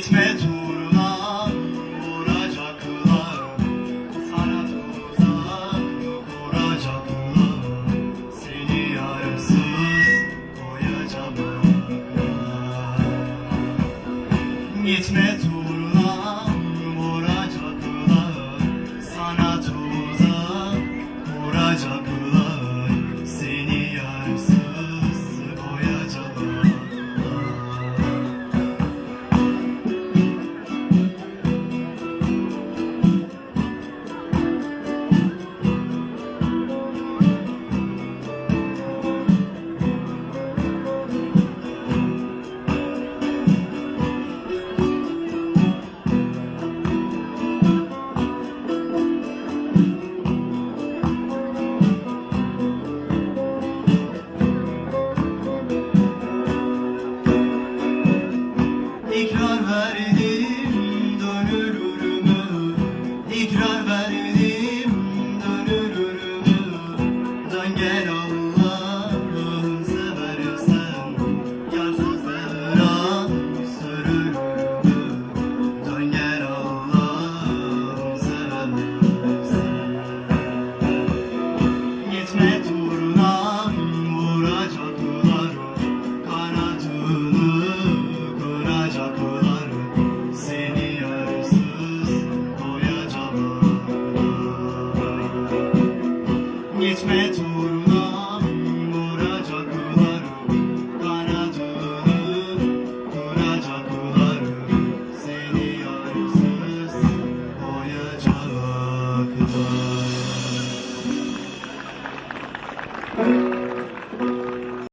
gitme turla vuracaklar. Sana tuzak kuracaklar seni yarımsız koyacaklar gitme turla İkrar verdim dönülür? İkrar verdim dönülür mü? Allah'ım seversen Yansızlara sürülür mü? Dön Allah'ım seversen Gitme turuna vuracaklar it's meant to